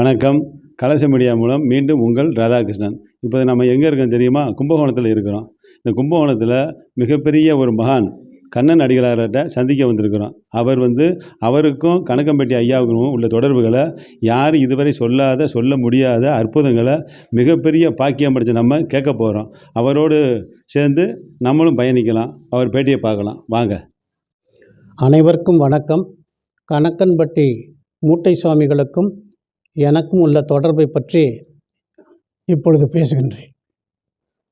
வணக்கம். கலச மீடியா மூலம் மீண்டும் உங்கள் ராதாகிருஷ்ணன். இப்போ நம்ம எங்கே இருக்கோம் தெரியுமா? கும்பகோணத்தில் இருக்கிறோம். இந்த கும்பகோணத்தில் மிகப்பெரிய ஒரு மகான் கண்ணன் அடிகளார்கிட்ட சந்திக்க வந்திருக்கிறோம். அவர் வந்து அவருக்கும் கணக்கம்பட்டி ஐயாவுக்கும் உள்ள தொடர்புகளை யாரும் இதுவரை சொல்லாத சொல்ல முடியாத அற்புதங்களை மிகப்பெரிய பாக்கியம் படித்த நம்ம கேட்க போகிறோம் அவரோடு சேர்ந்து நம்மளும் பயணிக்கலாம். அவர் பேட்டியை பார்க்கலாம். வாங்க. அனைவருக்கும் வணக்கம். கணக்கன்பட்டி மூட்டை சுவாமிகளுக்கும் எனக்கும் உள்ள தொடர்பை பற்றி இப்பொழுது பேசுகின்றேன்.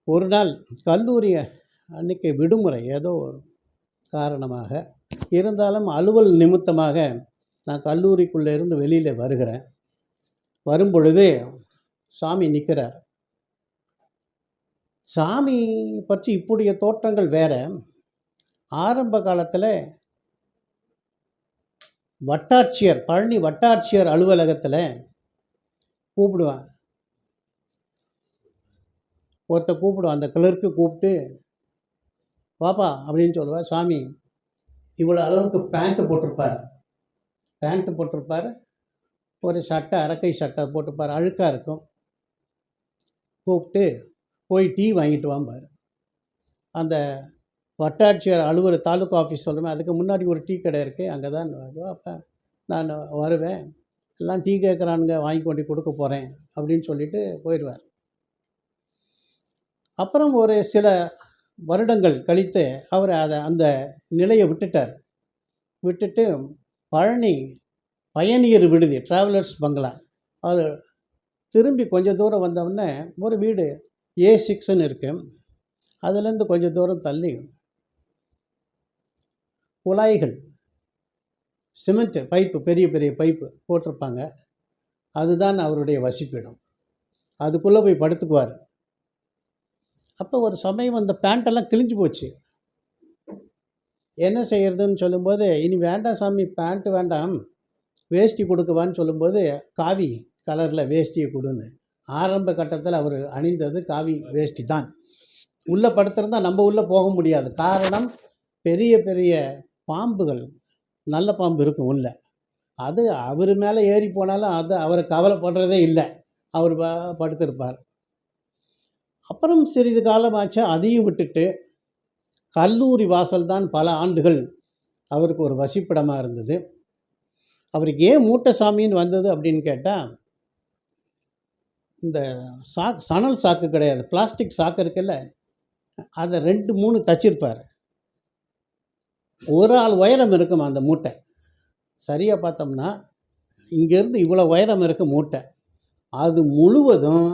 ஒரு நாள் கல்லூரி அன்னைக்கு விடுமுறை ஏதோ ஒரு காரணமாக இருந்தாலும் அலுவல் நிமித்தமாக நான் கல்லூரிக்குள்ளே இருந்து வெளியில் வருகிறேன். வரும்பொழுது சாமி நிற்கிறார். சாமி பற்றி இப்படிய தோற்றங்கள் வேற. ஆரம்ப காலத்தில் வட்டாட்சியர் பழனி வட்டாட்சியர் அலுவலகத்தில் கூப்பிடுவேன் ஒருத்த கூப்பிடுவான் அந்த கிளர்க்கு கூப்பிட்டு பாப்பா அப்படின்னு சொல்லுவேன் சாமி இவ்வளோ அளவுக்கு பேண்ட்டு போட்டிருப்பார். பேண்ட்டு போட்டிருப்பார். ஒரு சட்டை அரக்கை சட்டை போட்டிருப்பார். அழுக்காக இருக்கும். கூப்பிட்டு போய் டீ வாங்கிட்டு வாம்பார். அந்த வட்டாட்சியர் அலுவலர் தாலுக்கா ஆஃபீஸ் சொல்லுவேன் அதுக்கு முன்னாடி ஒரு டீ கடை இருக்குது அங்கே தான் அப்போ நான் வருவேன். எல்லாம் டீ கேட்குறானுங்க வாங்கி கொண்டு கொடுக்க போகிறேன் அப்படின்னு சொல்லிட்டு போயிடுவார். அப்புறம் ஒரு சில வருடங்கள் கழித்து அவர் அதை அந்த நிலையை விட்டுட்டார். விட்டுட்டு பழனி பயணியர் விடுதி ட்ராவலர்ஸ் பங்களா அது திரும்பி கொஞ்சம் தூரம் வந்தவுடனே ஒரு வீடு ஏ சிக்ஸ்ன்னு இருக்கு. அதுலேருந்து கொஞ்சம் தூரம் தள்ளி குழாய்கள் சிமெண்ட்டு பைப்பு பெரிய பெரிய பைப்பு போட்டிருப்பாங்க. அதுதான் அவருடைய வசிப்பிடம். அதுக்குள்ளே போய் படுத்துக்குவார். அப்போ ஒரு சமயம் அந்த பேண்ட்டெல்லாம் கிழிஞ்சு போச்சு. என்ன செய்கிறதுன்னு சொல்லும்போது இனி வேண்டாம் சாமி பேண்ட்டு வேண்டாம். வேஷ்டி கொடுக்கவான்னு சொல்லும்போது காவி கலரில் வேஷ்டியை கொடுன்னு. ஆரம்ப கட்டத்தில் அவர் அணிந்தது காவி வேஷ்டி தான். உள்ளே படுத்திருந்தால் நம்ம உள்ளே போக முடியாது. காரணம் பெரிய பெரிய பாம்புகள் நல்ல பாம்பு இருக்கும் உள்ள. அது அவர் மேலே ஏறி போனாலும் அது அவரை கவலைப்படுறதே இல்லை. அவர் ப- படுத்திருப்பார். அப்புறம் சிறிது காலமாச்சு அதையும் விட்டுட்டு கல்லூரி வாசல் தான் பல ஆண்டுகள் அவருக்கு ஒரு வசிப்பிடமாக இருந்தது. அவருக்கு ஏன் மூட்டசாமின்னு வந்தது அப்படின்னு கேட்டால் இந்த சா சணல் சாக்கு கிடையாது பிளாஸ்டிக் சாக்கு இருக்குல்ல அதை ரெண்டு மூணு தச்சிருப்பார். ஒரு ஆள் உயரம் இருக்கும் அந்த மூட்டை. சரியாக பார்த்தோம்னா இங்கேருந்து இவ்வளோ உயரம் இருக்கும் மூட்டை. அது முழுவதும்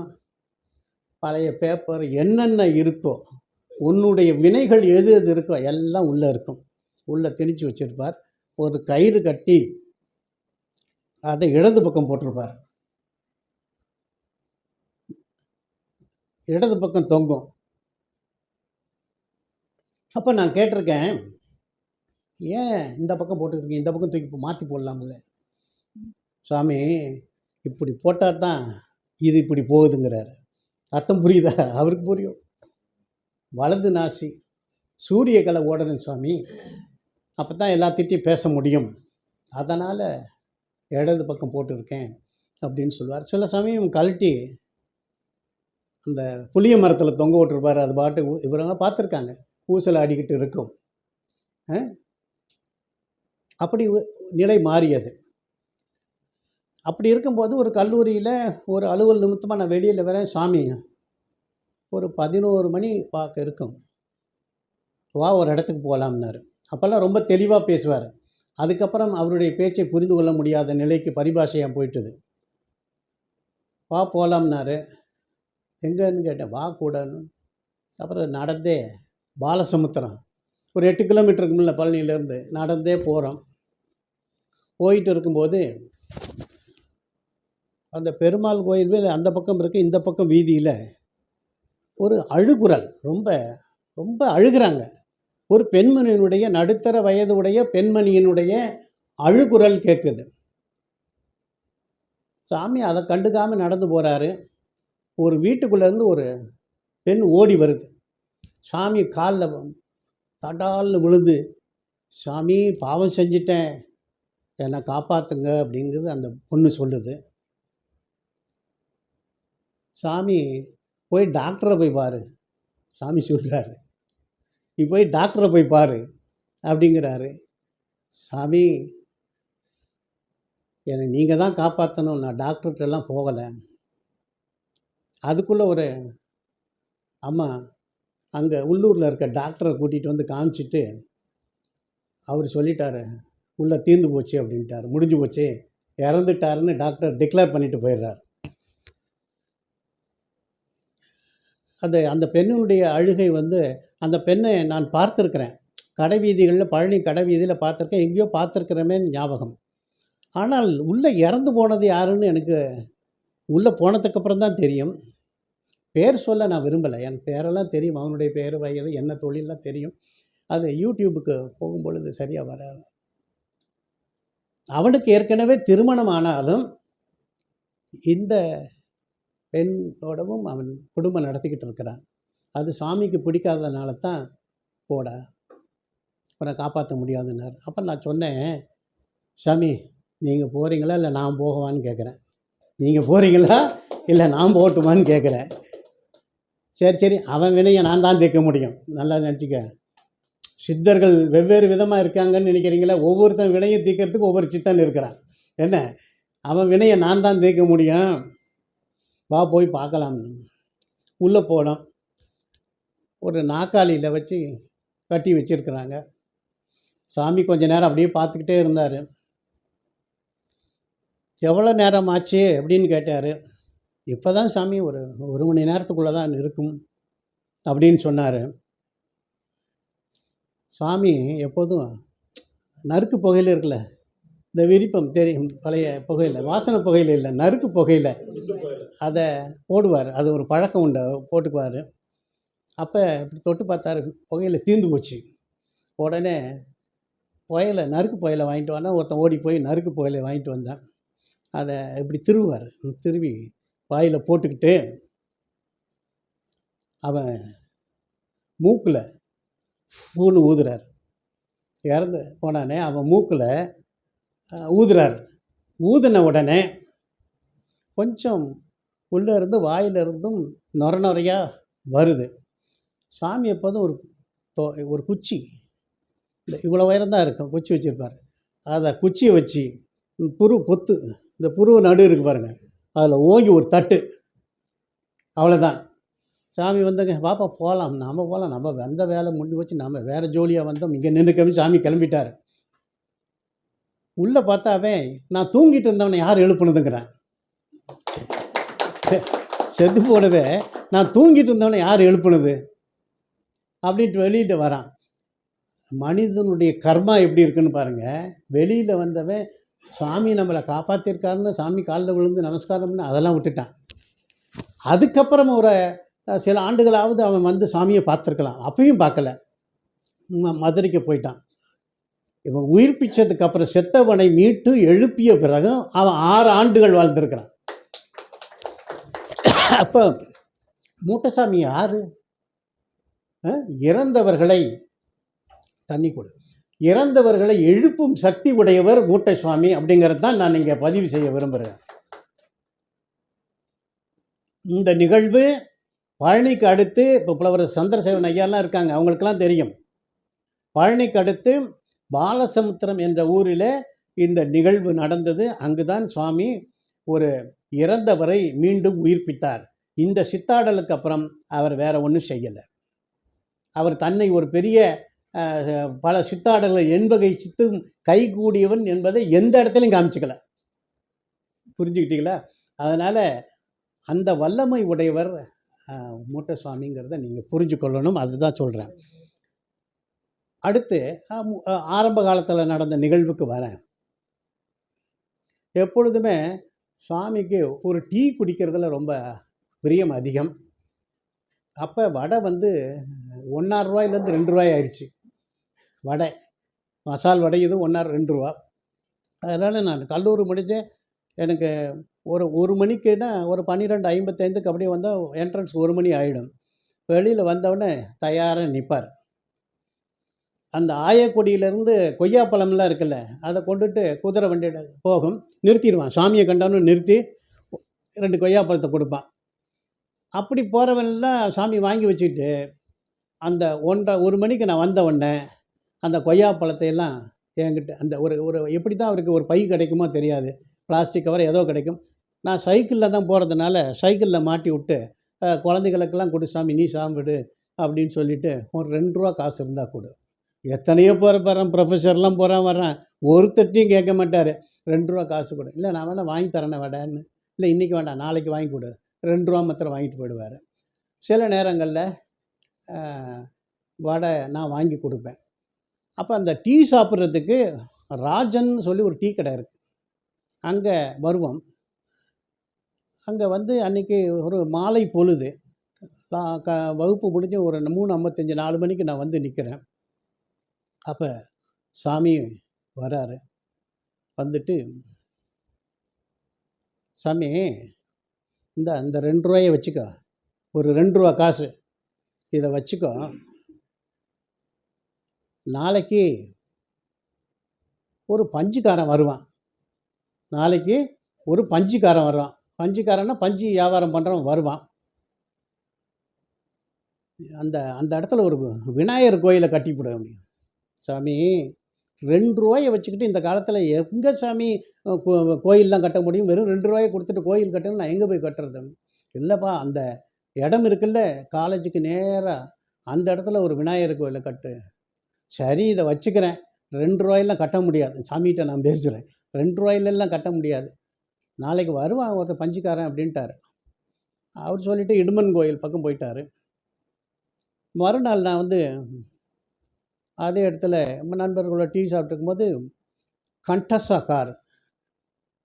பழைய பேப்பர் என்னென்ன இருக்கோ உன்னுடைய வினைகள் எது எது இருக்கோ எல்லாம் உள்ளே இருக்கும். உள்ளே திணிச்சு வச்சிருப்பார். ஒரு கயிறு கட்டி அதை இடது பக்கம் போட்டிருப்பார். இடது பக்கம் தொங்கும். அப்போ நான் கேட்டிருக்கேன் ஏன் இந்த பக்கம் போட்டுருக்கீங்க இந்த பக்கம் தூக்கி மாற்றி போடலாம்ல. சாமி இப்படி போட்டால் தான் இது இப்படி போகுதுங்கிறார். அர்த்தம் புரியுதா? அவருக்கு புரியும். வலது நாசி சூரிய கலை ஓடணும் சாமி. அப்போ தான் எல்லாத்திட்டையும் பேச முடியும். அதனால் இடது பக்கம் போட்டிருக்கேன் அப்படின்னு சொல்லுவார். சில சமயம் கழட்டி அந்த புளிய மரத்தில் தொங்க விட்டுருப்பார். அது பாட்டு இவரெல்லாம் பார்த்துருக்காங்க. ஊசல் ஆடிக்கிட்டு இருக்கும். ஆ? அப்படி நிலை மாறியது. அப்படி இருக்கும்போது ஒரு கல்லூரியில் ஒரு அலுவல் நிமித்தமாக நான் வெளியில் வரேன் சாமி. ஒரு பதினோரு மணி பார்க்க இருக்கும். வா ஒரு இடத்துக்கு போகலாம்னாரு அப்போல்லாம் ரொம்ப தெளிவாக பேசுவார். அதுக்கப்புறம் அவருடைய பேச்சை புரிந்து கொள்ள முடியாத நிலைக்கு பரிபாஷையாக போயிட்டுது. வா போகலாம்னாரு எங்கன்னு கேட்டேன் வா கூடன்னு. அப்புறம் நடந்தே பாலசமுத்திரம். ஒரு எட்டு கிலோமீட்டருக்கு முன்ன பழனியிலேருந்து நடந்தே போகிறோம் போயிட்டு இருக்கும்போது அந்த பெருமாள் கோயில் அந்த பக்கம் இருக்கு இந்த பக்கம் வீதியில் ஒரு அழுகுரல். ரொம்ப ரொம்ப அழுகுறாங்க. ஒரு பெண்மணியினுடைய நடுத்தர வயதுடைய பெண்மணியினுடைய அழுகுரல் கேட்குது சாமி அதை கண்டுக்காமல் நடந்து போகிறாரு ஒரு வீட்டுக்குள்ளேருந்து ஒரு பெண் ஓடி வருது. சாமி காலில் தடால்னு விழுந்து சாமி பாவம் செஞ்சிட்டேன். என்னை காப்பாற்றுங்க அப்படிங்கிறது அந்த பொண்ணு சொல்லுது. சாமி போய் டாக்டரை போய் பாரு. சாமி சொல்கிறாரு நீ போய் டாக்டரை போய் பாரு அப்படிங்கிறாரு. சாமி என்னை நீங்கள் தான் காப்பாற்றணும் நான் டாக்டர்கிட்டலாம் போகலை. அதுக்குள்ளே ஒரு அம்மா அங்கே உள்ளூரில் இருக்க டாக்டரை கூட்டிகிட்டு வந்து காமிச்சிட்டு அவர் சொல்லிட்டாரு உள்ளே தீர்ந்து போச்சு அப்படின்ட்டார். முடிஞ்சு போச்சு. இறந்துட்டாருன்னு டாக்டர் டிக்ளேர் பண்ணிட்டு போயிடுறார். அந்த அந்த பெண்ணினுடைய அழுகை வந்து அந்த பெண்ணை நான் பார்த்துருக்குறேன். கடை வீதிகளில் பழனி கடை வீதியில் பார்த்துருக்கேன். எங்கேயோ பார்த்துருக்குறேமேன்னு ஞாபகம். ஆனால் உள்ளே இறந்து போனது யாருன்னு எனக்கு உள்ளே போனதுக்கப்புறம் தான் தெரியும். பேர் சொல்ல நான் விரும்பலை. என் பேரெல்லாம் தெரியும். அவனுடைய பேர் வயது என்ன தொழிலெலாம் தெரியும். அது யூடியூபுக்கு போகும்பொழுது சரியாக வராது. அவனுக்கு ஏற்கனவே திருமணம் ஆனாலும் இந்த பெண்ணோடவும் அவன் குடும்பம் நடத்திக்கிட்டு இருக்கிறான். அது சாமிக்கு பிடிக்காதனால தான் போட. அப்புறம் காப்பாற்ற முடியாதுன்னார். அப்போ நான் சொன்னேன் சாமி நீங்கள் போகிறீங்களா இல்லை நான் போகவான்னு கேட்குறேன் நீங்கள் போகிறீங்களா இல்லை நான் போகட்டுமான்னு கேட்குறேன் சரி சரி. அவன் வினையை நான் தான் தீர்க்க முடியும். நல்லா நினச்சிக்க. சித்தர்கள் வெவ்வேறு விதமாக இருக்காங்கன்னு நினைக்கிறீங்களா? ஒவ்வொருத்தன் வினையை தீர்க்கறதுக்கு ஒவ்வொரு சித்தன் இருக்கிறான். என்ன? அவன் வினையை நான் தான் தீர்க்க முடியும். வா போய் பார்க்கலாம். உள்ளே போனோம். ஒரு நாக்காளியில் வச்சு கட்டி வச்சுருக்குறாங்க. சாமி கொஞ்ச நேரம் அப்படியே பார்த்துக்கிட்டே இருந்தார். எவ்வளோ நேரம் ஆச்சு? அப்படின்னு கேட்டார். இப்போ தான் சாமி ஒரு ஒரு மணி நேரத்துக்குள்ளே தான் இருக்கும் அப்படின்னு சொன்னார். சாமி எப்போதும் நறுக்கு புகையில் இருக்குல்ல இந்த விரிப்பம் தெரியும் பழைய புகையில் வாசனை புகையில் இல்லை நறுக்கு புகையில் அதை போடுவார். அது ஒரு பழக்கம் உண்டு போட்டுக்குவார். அப்போ இப்படி தொட்டு பார்த்தாரு புகையில் தீர்ந்து போச்சு. உடனே புயலை நறுக்கு புயலை வாங்கிட்டு வந்தேன் ஒருத்தன் ஓடி போய் நறுக்கு புயலை வாங்கிட்டு வந்தேன். அதை இப்படி திருவார் திருவி வாயில் போட்டுக்கிட்டு அவன் மூக்கில் பூன்னு ஊதுறார். இறந்து போனானே அவன் மூக்கில் ஊதுறார். ஊதின உடனே கொஞ்சம் உள்ளே இருந்து வாயிலிருந்தும் நொர நொறையாக வருது. சாமி எப்போதும் ஒரு ஒரு குச்சி. இந்த இவ்வளோ உயரம் தான் இருக்கும் குச்சி வச்சுருப்பார். அதை குச்சியை வச்சு புரு பொத்து இந்த புருவ நடு இருக்கு பாருங்கள் அதில் ஓங்கி ஒரு தட்டு. அவ்வளோதான் சாமி வந்தங்க பாப்பா போகலாம் நாம் போகலாம் நம்ம வந்த வேலை முடிஞ்சு வச்சு நம்ம வேறு ஜோலியாக வந்தோம். இங்கே நின்றுக்கவே சாமி கிளம்பிட்டார். உள்ளே பார்த்தாவே நான் தூங்கிட்டு இருந்தவனை யார் எழுப்புனதுங்கிறேன். செ- செத்து போடவே நான் தூங்கிட்டு இருந்தவனை யார் எழுப்புனது? அப்படின்ட்டு வெளியிட்டு வரான். மனிதனுடைய கர்மா எப்படி இருக்குன்னு பாருங்கள் வெளியில் வந்தவன் சாமி நம்மளை காப்பாற்றிருக்காருன்னு சாமி காலில் விழுந்து நமஸ்காரம்னு அதெல்லாம் விட்டுட்டான். அதுக்கப்புறம் ஒரு சில ஆண்டுகளாவது அவன் வந்து சாமியை பார்த்துருக்கலாம். அப்பயும் பார்க்கல. மதுரைக்கு போயிட்டான். இவன் உயிர்ப்பிச்சதுக்கப்புறம் செத்தவனை மீட்டு எழுப்பிய பிறகு அவன் ஆறு ஆண்டுகள் வாழ்ந்திருக்கிறான். அப்போ மூட்டசாமி யார்? இறந்தவர்களை தண்ணி கொடு. இறந்தவர்களை எழுப்பும் சக்தி உடையவர் மூட்டை சுவாமி அப்படிங்கிறது தான் நான் இங்கே பதிவு செய்ய விரும்புகிறேன். இந்த நிகழ்வு பழனிக்கு அடுத்து இப்போ புலவர் சந்திரசேகரன் ஐயாலாம் இருக்காங்க அவங்களுக்கெல்லாம் தெரியும். பழனிக்கு அடுத்து பாலசமுத்திரம் என்ற ஊரில் இந்த நிகழ்வு நடந்தது. அங்குதான் சுவாமி ஒரு இறந்தவரை மீண்டும் உயிர்ப்பித்தார். இந்த சித்தாடலுக்கு அப்புறம் அவர் வேற ஒன்றும் செய்யலை. அவர் தன்னை ஒரு பெரிய பல சித்தாடல்கள் எண்பகை சித்தும் கைகூடியவன் என்பதை எந்த இடத்துலையும் காமிச்சிக்கல. புரிஞ்சுக்கிட்டீங்களா? அதனால் அந்த வல்லமை உடையவர் அஹ், மூட்ட சுவாமிங்கிறத நீங்கள் புரிஞ்சு கொள்ளணும் அதுதான் சொல்கிறேன் அடுத்து ஆரம்ப காலத்தில் நடந்த நிகழ்வுக்கு வரேன். எப்பொழுதுமே சுவாமிக்கு ஒரு டீ குடிக்கிறதுல ரொம்ப பிரியம் அதிகம். அப்போ வடை வந்து ஒன்றாறு ரூபாயிலேருந்து ரெண்டு ரூபாய் ஆயிடுச்சு வடை. மசால் வடை இது ஒன்றா ரெண்டு ரூபா. அதனால் நான் கல்லூரி முடிஞ்சேன் எனக்கு ஒரு ஒரு மணிக்குன்னா ஒரு பன்னிரெண்டு ஐம்பத்தைந்துக்கு அப்படியே வந்தால் என்ட்ரன்ஸ் ஒரு மணி ஆகிடும் வெளியில் வந்தவுடனே தயாராக நிற்பார் அந்த ஆயக்குடியிலேருந்து கொய்யாப்பழம்லாம் இருக்குல்ல அதை கொண்டுட்டு குதிரை வண்டியில் போகும். நிறுத்திடுவான். சாமியை கண்டான்னு நிறுத்தி ரெண்டு கொய்யாப்பழத்தை கொடுப்பான். அப்படி போகிறவன்லாம் சாமி வாங்கி வச்சுக்கிட்டு அந்த ஒன்றரை ஒரு மணிக்கு நான் வந்த உடனே அந்த கொய்யா பழத்தையெல்லாம் என்கிட்ட அந்த ஒரு ஒரு எப்படி தான் அவருக்கு ஒரு பை கிடைக்குமோ தெரியாது. பிளாஸ்டிக் கவர் ஏதோ கிடைக்கும். நான் சைக்கிளில் தான் போகிறதுனால சைக்கிளில் மாட்டி விட்டு குழந்தைகளுக்கெல்லாம் கொடு சாமி நீ சாப்பிடு அப்படின்னு சொல்லிவிட்டு ஒரு ரெண்டு ரூபா காசு இருந்தால் கொடு. எத்தனையோ போகிற போகிறேன் ப்ரொஃபஸர்லாம் போகிறான் வர்றான் ஒருத்தட்டையும் கேட்க மாட்டார். ரெண்டு ரூபா காசு கொடு. இல்லை நான் வேணால் வாங்கி தரேன் வடைன்னு. இல்லை இன்றைக்கி வேண்டாம் நாளைக்கு வாங்கி கொடு. ரெண்டு ரூபா மாத்திரம் வாங்கிட்டு போயிடுவார். சில நேரங்களில் வடை நான் வாங்கி கொடுப்பேன். அப்போ அந்த டீ சாப்பிட்றதுக்கு ராஜன் சொல்லி ஒரு டீ கடை இருக்குது அங்கே வருவோம். அங்கே வந்து அன்றைக்கி ஒரு மாலை பொழுது க வகுப்பு முடிஞ்சு ஒரு மூணு ஐம்பத்தஞ்சு நாலு மணிக்கு நான் வந்து நிற்கிறேன் அப்போ சாமி வராரு. வந்துட்டு சாமி இந்த இந்த ரெண்டு ரூபாயை வச்சுக்கோ. ஒரு ரெண்டு ரூபா காசு. இதை வச்சுக்கோ. நாளைக்கு ஒரு பஞ்சுக்காரன் வருவான். நாளைக்கு ஒரு பஞ்சுக்காரன் வருவான். பஞ்சுக்காரன்னா பஞ்சு வியாபாரம் பண்ணுறவன் வருவான். அந்த அந்த இடத்துல ஒரு விநாயகர் கோயிலை கட்டிவிடு முடியும் சாமி ரெண்டு ரூபாயை வச்சுக்கிட்டு இந்த காலத்தில் எங்கே சாமி கோயிலெலாம் கோ- கோயில்லாம் கட்ட முடியும்? வெறும் ரெண்டு ரூபாயை கொடுத்துட்டு கோயில் கட்டணும் நான் எங்கே போய் கட்டுறது? இல்லைப்பா அந்த இடம் இருக்குல்ல காலேஜுக்கு நேராக அந்த இடத்துல ஒரு விநாயகர் கோயிலை கட்டு. சரி இதை வச்சுக்கிறேன். ரெண்டு ரூபாயெல்லாம் கட்ட முடியாது. சாமிகிட்ட நான் பேசுகிறேன் ரெண்டு ரூபாயிலெல்லாம் கட்ட முடியாது. நாளைக்கு வருவான் ஒருத்தர் பஞ்சுக்காரன் அப்படின்ட்டாரு. அவர் சொல்லிவிட்டு இடுமன் கோயில் பக்கம் போயிட்டார். மறுநாள் நான் வந்து அதே இடத்துல நம்ம நண்பர்களோட டீ சாப்பிட்ருக்கும்போது கண்டஸா கார்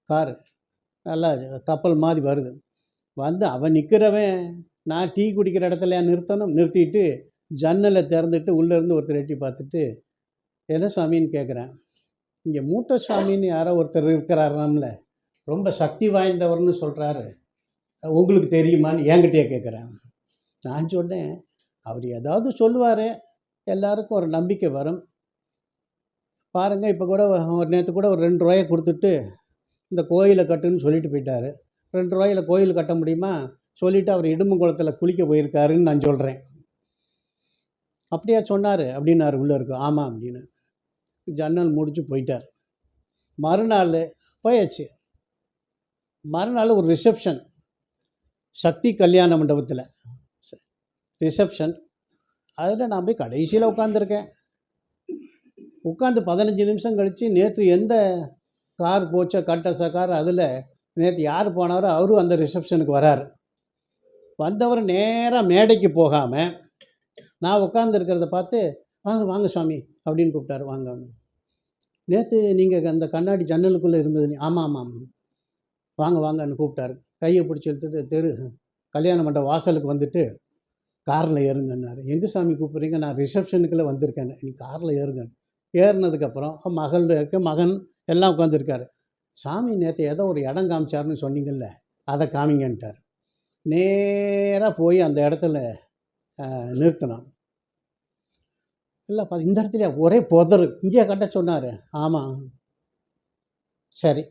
கார் நல்லா கப்பல் மாதிரி வருது. வந்து அவன் நிற்கிறவன் நான் டீ குடிக்கிற இடத்துல நிறுத்தணும் நிறுத்திட்டு ஜன்னலை திறந்துட்டு உள்ளேருந்து ஒருத்தர் எட்டி பார்த்துட்டு என்ன சுவாமின்னு கேட்குறேன் இங்கே மூத்த சுவாமின்னு யாரோ ஒருத்தர் இருக்கிறாராம்ல ரொம்ப சக்தி வாய்ந்தவர்னு சொல்கிறாரு உங்களுக்கு தெரியுமான்னு என்கிட்டயே கேட்குறேன் நான் சொன்னேன் அவர் ஏதாவது சொல்லுவார். எல்லாருக்கும் ஒரு நம்பிக்கை வரும். பாருங்கள் இப்போ கூட ஒரு நேற்று கூட ஒரு ரெண்டு ரூபாயை கொடுத்துட்டு இந்த கோயிலை கட்டுன்னு சொல்லிட்டு போயிட்டார். ரெண்டு ரூபாயில் கோயில் கட்ட முடியுமா? சொல்லிவிட்டு அவர் இடும்புக்குளத்தில் குளிக்க போயிருக்காருன்னு நான் சொல்கிறேன் அப்படியா சொன்னார் அப்படின்னாரு உள்ளே இருக்கு. ஆமாம் அப்படின்னு. ஜன்னல் முடிச்சு போயிட்டார். மறுநாள் போயாச்சு. மறுநாள் ஒரு ரிசப்ஷன் சக்தி கல்யாண மண்டபத்தில். ரிசப்ஷன் அதில் நான் போய் கடைசியில் உட்காந்துருக்கேன் உட்காந்து பதினஞ்சு நிமிஷம் கழித்து நேற்று எந்த கார் போச்சோ கட்டச கார் அதில் நேற்று யார் போனாரோ அவரும் அந்த ரிசப்ஷனுக்கு வராரு. வந்தவர் நேராக மேடைக்கு போகாமல் நான் உட்காந்துருக்கிறத பார்த்து வாங்க வாங்க சுவாமி அப்படின்னு கூப்பிட்டாரு. வாங்க. நேற்று நீங்கள் அந்த கண்ணாடி ஜன்னலுக்குள்ளே இருந்தது நீ- ஆமாம் ஆமாம் வாங்க வாங்கன்னு கூப்பிட்டாரு. கையை பிடிச்சி இழுத்துட்டு தெரு கல்யாண மண்டபம் வாசலுக்கு வந்துட்டு காரில் ஏறுங்கன்னாரு. எங்கே சாமி கூப்பிட்றீங்க? நான் ரிசப்ஷனுக்குள்ளே வந்திருக்கேன் நீ காரில் ஏறுங்க. ஏறினதுக்கப்புறம் மகள் இருக்க மகன் எல்லாம் உட்காந்துருக்காரு சாமி நேற்று ஏதோ ஒரு இடம் காமிச்சாருன்னு சொன்னீங்கல்ல அதை காமிங்கன்ட்டார். நேராக போய் அந்த இடத்துல நிறுத்தினான் இல்லைப்பா இந்த இடத்துல ஒரே புதரு. இங்கேயே கட்ட சொன்னார். ஆமாம் சரி.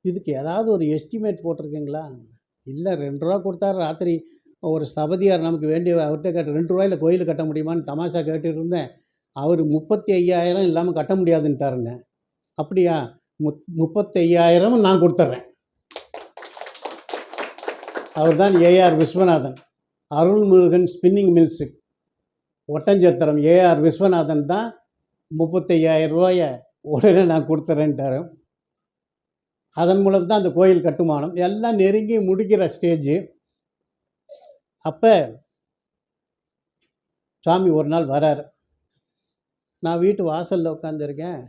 இதுக்கு ஏதாவது ஒரு எஸ்டிமேட் போட்டிருக்கீங்களா? இல்லை ரெண்டு ரூபா கொடுத்தாரு ராத்திரி. ஒரு சபதியார் நமக்கு வேண்டிய அவர்கிட்ட கேட்ட ரெண்டு ரூபாயில் கோயில் கட்ட முடியுமான்னு தமாஷா கேட்டுட்டு இருந்தேன். அவர் முப்பத்தி ஐயாயிரம் இல்லாமல் கட்ட முடியாதுன்ட்டாருன்னு அப்படியா? முத் முப்பத்தி ஐயாயிரமும் நான் கொடுத்துட்றேன். அவர் தான் A R Viswanathan. Arulmurugan spinning mills Oddanchatram A R Viswanathan தான் முப்பத்தையாயிரம் ரூபாயை உடனே நான் கொடுத்துறேன்ட்டாரு. அதன் மூலம் தான் அந்த கோயில் கட்டுமானம். எல்லாம் நெருங்கி முடிக்கிற ஸ்டேஜு அப்போ சாமி ஒரு நாள் வரார். நான் வீட்டு வாசலில் உட்காந்துருக்கேன்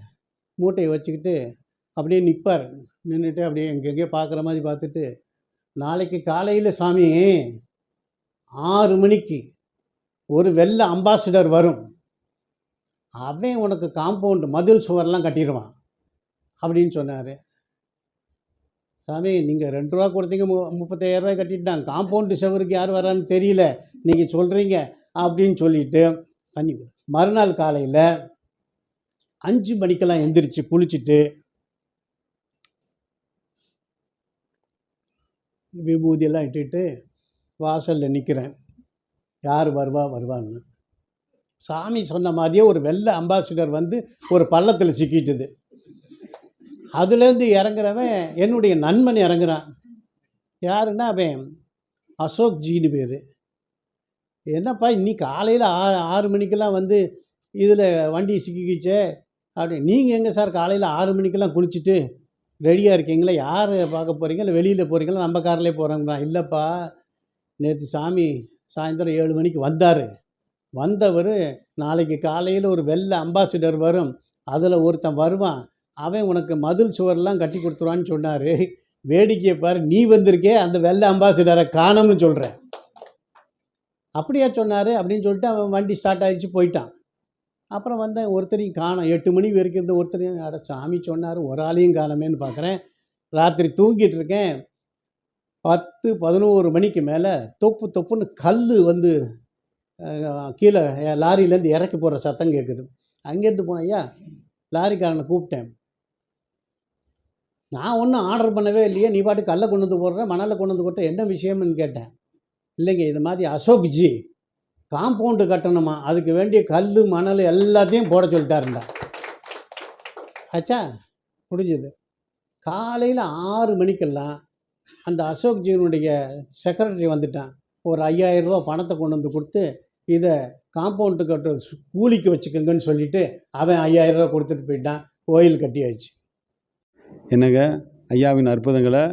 மூட்டையை வச்சுக்கிட்டு அப்படியே நிற்பார் நின்றுட்டு அப்படியே எங்கெங்கே பார்க்குற மாதிரி பார்த்துட்டு நாளைக்கு காலையில் சாமி ஆறு மணிக்கு ஒரு வெள்ளை அம்பாசிடர் வரும். அவன் உனக்கு காம்பவுண்டு மதில் சுவர்லாம் கட்டிடுவான். அப்படின்னு சொன்னார். சாமி நீங்கள் ரெண்டு ரூபா கொடுத்தீங்க மு முப்பத்தாயிரரூவா ரூபாய் காம்பவுண்டு செவருக்கு யார் வரான்னு தெரியல. நீங்கள் சொல்கிறீங்க அப்படின்னு சொல்லிட்டு தண்ணி கொடு. மறுநாள் காலையில் அஞ்சு மணிக்கெல்லாம் எந்திரிச்சு குளிச்சுட்டு விபூதியெல்லாம் இட்டுட்டு வாசலில் நிற்கிறேன் யார் வருவா வருவான்னு. சாமி சொன்ன மாதிரியே ஒரு வெள்ளை அம்பாசிடர் வந்து ஒரு பள்ளத்தில் சிக்கிட்டுது. அதுலேருந்து இறங்குறவன் என்னுடைய நண்பன் இறங்குறான். யாருன்னா அவன் அசோக் ஜின்னு பேர். என்னப்பா இன்னைக்கு காலையில் ஆறு ஆறு மணிக்கெல்லாம் வந்து இதில் வண்டி சிக்கிக்கிச்சே. அப்படி நீங்கள் எங்கே சார் காலையில் ஆறு மணிக்கெல்லாம் குளிச்சுட்டு ரெடியாக இருக்கீங்களா? யார் பார்க்க போகிறீங்க இல்லை வெளியில் போகிறீங்களா நம்ம கார்லேயே போகிறோங்கிறான் இல்லைப்பா நேற்று சாமி சாயந்தரம் ஏழு மணிக்கு வந்தார். வந்தவர் நாளைக்கு காலையில் ஒரு வெள்ளை அம்பாசிடர் வரும். அதில் ஒருத்தன் வருவான். அவன் உனக்கு மதில் சுவர்லாம் கட்டி கொடுத்துருவான்னு சொன்னார். வேடிக்கையை பாரு நீ வந்திருக்கே அந்த வெள்ளை அம்பாசிடரை காணோம்னு சொல்கிறேன் அப்படியா சொன்னார் அப்படின்னு சொல்லிட்டு அவன் வண்டி ஸ்டார்ட் ஆகிடுச்சு போயிட்டான். அப்புறம் வந்தேன் ஒருத்தரையும் காணும். எட்டு மணி வரைக்கும் இருந்த ஒருத்தரையும் அட சாமி சொன்னார் ஒரு ஆளையும் காணமேன்னு பார்க்குறேன் ராத்திரி தூங்கிட்டு இருக்கேன். பத்து பதினோரு மணிக்கு மேலே தொப்பு தொப்புன்னு கல் வந்து கீழே லாரியிலேருந்து இறக்கி போகிற சத்தம் கேட்குது. அங்கேருந்து போனேன் ஐயா லாரிக்காரனை கூப்பிட்டேன். நான் ஒன்றும் ஆர்டர் பண்ணவே இல்லையே. நீ பாட்டு கல்லை கொண்டு வந்து போடுற மணலை கொண்டு வந்து போட்ட என்ன விஷயம்னு கேட்டேன். இல்லைங்க இது மாதிரி அசோக்ஜி காம்பவுண்டு கட்டணுமா? அதுக்கு வேண்டிய கல் மணல் எல்லாத்தையும் போட சொல்லிட்டாருண்டா ஆச்சா முடிஞ்சது. காலையில் ஆறு மணிக்கெல்லாம் அந்த அசோக்ஜியினுடைய செக்ரட்டரி வந்துட்டான். ஒரு ஐயாயிரம் ரூபா பணத்தை கொண்டு வந்து கொடுத்து இதை காம்பவுண்டு கட்டுற கூலிக்கு வச்சுக்கோங்கன்னு சொல்லிட்டு அவன் ஐயாயிரம் ரூபா கொடுத்துட்டு போயிட்டான். கோயில் கட்டியாச்சு. என்னங்க? ஐயாவின் அற்புதங்களை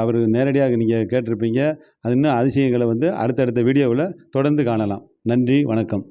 அவர் நேரடியாக நீங்கள் கேட்டிருப்பீங்க. அது இன்னும் அதிசயங்களை வந்து அடுத்தடுத்த வீடியோவில் தொடர்ந்து காணலாம். நன்றி வணக்கம்.